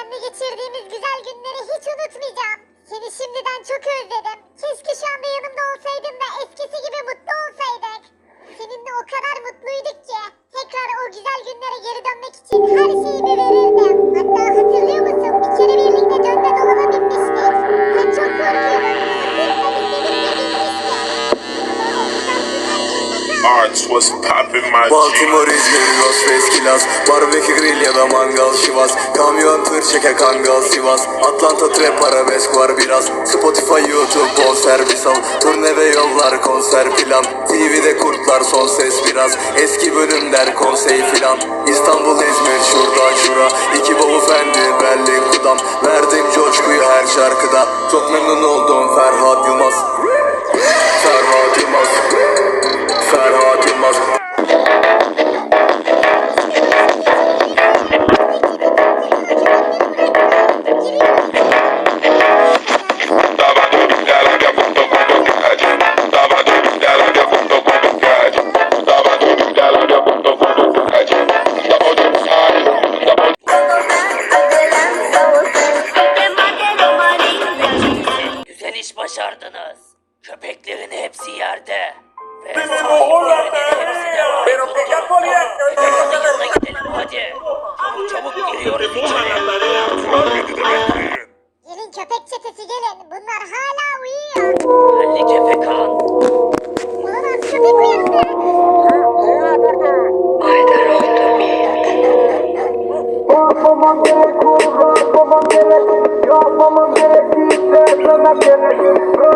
seninle geçirdiğimiz güzel günleri hiç unutmayacağım. Seni şimdiden çok özledim. Keşke şu anda yanımda olsaydın da eskisi gibi mutlu olsaydık. Seninle o kadar mutluyduk ki. Tekrar o güzel günlere geri dönmek için her şeyimi verirdim. Geride kaldı. Arts was popping my. Baltimore, İzmir, Los Veskilas Barbekü grill ya da mangal şivas. Kamyon tır çeke kangal Sivas. Atlanta trap arabesk var biraz. Spotify, YouTube, bol servis al. Turne ve yollar konser plan. TV'de kurtlar son ses biraz. Eski bölümler konsey filan. İstanbul, İzmir, şurada şura. İki bolu fendi, Berlin, Kudam. Verdim coşkuyu her şarkıda. Çok memnun oldum Ferhat Yılmaz iş başardınız. Köpeklerin hepsi yerde. Ve sahiplerinin hepsi de var. Köpeklerin yanına gidelim hadi. Çabuk çabuk giriyoruz içeri. Gelin köpek çetesi gelin. Bunlar hala uyuyor. Geldik Efekan. Olamaz köpek uyandı. Yapmamam gerek, yapmamam gerek Yapmamam gerektiğinde